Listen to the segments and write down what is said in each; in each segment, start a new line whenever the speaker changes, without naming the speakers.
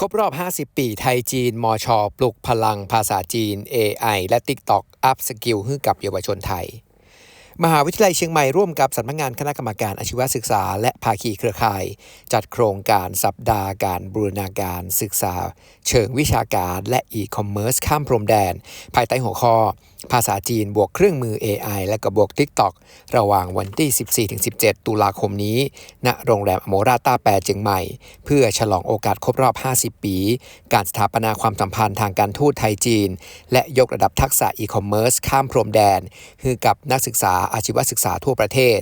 ครบรอบ 50 ปีไทยจีน มช ปลุกพลังภาษาจีน AI และ TikTok อัพสกิลให้กับเยาวชนไทย มหาวิทยาลัยเชียงใหม่ร่วมกับสำนักงงานคณะกรรมการอาชีวศึกษา และภาคีเครือข่าย จัดโครงการสัปดาห์การบูรณาการศึกษา เชิงวิชาการและอีคอมเมิร์ซข้ามพรมแดน ภายใต้หัวข้อ ภาษาจีนบวกเครื่องมือ AI และกับบวก TikTok ระหว่างวันที่ 14-17 ตุลาคมนี้ ณ โรงแรมอโมราต้าแปรเจียงใหม่ เพื่อฉลองโอกาสครบรอบ 50 ปี การสถาปนาความสัมพันธ์ทางการทูตไทยจีน และยกระดับทักษะอีคอมเมิร์ซข้ามพรมแดนคือกับนักศึกษาอาชีวศึกษาทั่วประเทศ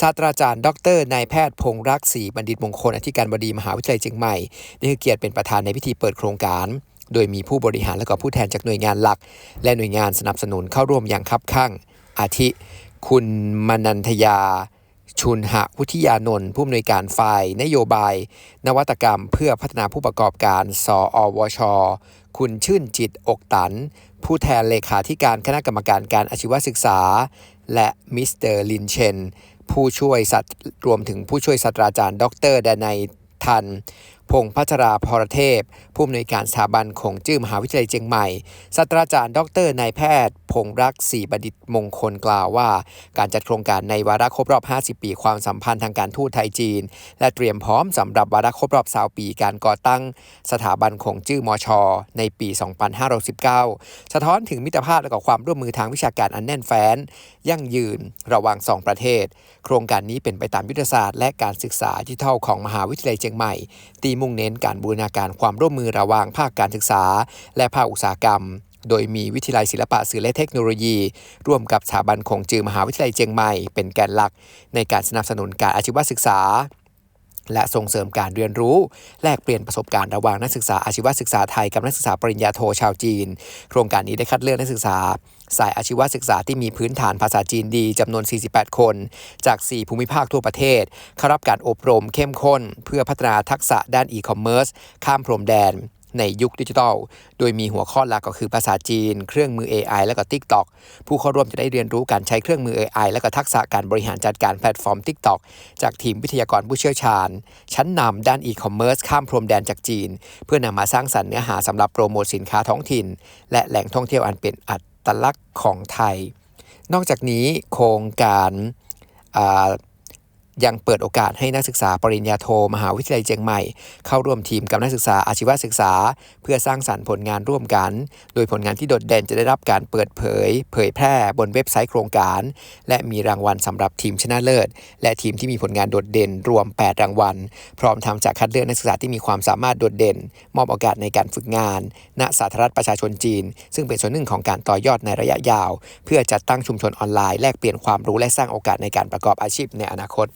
ศาสตราจารย์ ดรนายแพทย์พงษ์รักศรีบัณฑิตมงคลอธิการบดีมหาวิทยาลัยเชียงใหม่ได้เกียรติเป็นประธานในพิธีเปิดโครงการ โดยมีผู้บริหารและก็ผู้แทนจากหน่วยงานหลัก และหน่วยงานสนับสนุนเข้าร่วมอย่างคับข้างอาทิ คุณมนันทยา ชุนหะวุฒิยานนท์ผู้อำนวยการฝ่ายนโยบาย นวัตกรรมเพื่อพัฒนาผู้ประกอบการ สอวช คุณชื่นจิตอกตัน ผู้แทนเลขาธิการคณะกรรมการการอาชีวศึกษา และมิสเตอร์ลินเชนผู้ช่วยสัตว์รวมถึงผู้ช่วยศาสตราจารย์ ดร ดนัยทัน พงษ์พัชราพรเทพ ผู้อำนวยการสถาบันของจื้อมหาวิทยาลัยเชียงใหม่ศาสตราจารย์ ดรนายแพทย์พงรักศีบัณฑิตมงคลกล่าวว่า การจัดโครงการในวาระครบรอบ 50 ปีความสัมพันธ์ทางการทูตไทยจีน และเตรียมพร้อมสำหรับวาระครบรอบ20ปีการก่อตั้งสถาบันขงจื้อมอชในปี 2519 สะท้อนถึงมิตรภาพและก็ความร่วมมือทางวิชาการอันแน่นแฟ้น ยั่งยืนระหว่างสองประเทศ โครงการนี้เป็นไปตามยุทธศาสตร์และการศึกษาที่เท่าของมหาวิทยาลัยเชียงใหม่ ตีมุ่งเน้นการบูรณาการความร่วมมือระหว่างภาคการศึกษา และภาคอุตสาหกรรม โดยมีวิทยาลัยศิลปะสื่อและเทคโนโลยี ร่วมกับสถาบันของจือมหาวิทยาลัยเชียงใหม่ เป็นแกนหลัก ในการสนับสนุนการอาชีวศึกษา และส่งเสริมการเรียนรู้ แลกเปลี่ยนประสบการณ์ระหว่างนักศึกษาอาชีวศึกษาไทยกับนักศึกษาปริญญาโทชาวจีน โครงการนี้ได้คัดเลือกนักศึกษาสายอาชีวศึกษาที่มีพื้นฐานภาษาจีนดีจำนวน 48 คน จาก 4 ภูมิภาคทั่วประเทศเข้ารับการอบรมเข้มข้น เพื่อพัฒนาทักษะด้านอีคอมเมิร์ซข้ามพรมแดน ในยุคดิจิทัล โดยมีหัวข้อหลักก็คือภาษาจีน เครื่องมือ AI และก็ TikTok ผู้เข้าร่วมจะได้เรียนรู้การใช้เครื่องมือ AI และก็ทักษะการบริหารจัดการแพลตฟอร์ม TikTok จากทีมวิทยากรผู้เชี่ยวชาญ ชั้นนำด้านอีคอมเมิร์ซข้ามพรมแดนจากจีน เพื่อนำมาสร้างสรรค์เนื้อหาสำหรับโปรโมทสินค้าท้องถิ่น และแหล่งท่องเที่ยวอันเป็นอัตลักษณ์ของไทย นอกจากนี้โครงการอ่า ยังเปิดโอกาสให้นักศึกษาปริญญาโทมหาวิทยาลัยเชียงใหม่ เข้าร่วมทีมกับนักศึกษาอาชีวศึกษา เพื่อสร้างสรรค์ผลงานร่วมกัน โดยผลงานที่โดดเด่นจะได้รับการเปิดเผย เผยแพร่บนเว็บไซต์โครงการ และมีรางวัลสำหรับทีมชนะเลิศ และทีมที่มีผลงานโดดเด่นรวม 8 รางวัล พร้อมทำจากคัดเลือกนักศึกษาที่มีความสามารถโดดเด่น มอบโอกาสในการฝึกงาน ณสาธารณรัฐประชาชนจีน ซึ่งเป็นส่วนหนึ่งของการต่อยอดในระยะยาว เพื่อจัดตั้งชุมชนออนไลน์แลกเปลี่ยนความรู้และสร้างโอกาสในการประกอบอาชีพในอนาคต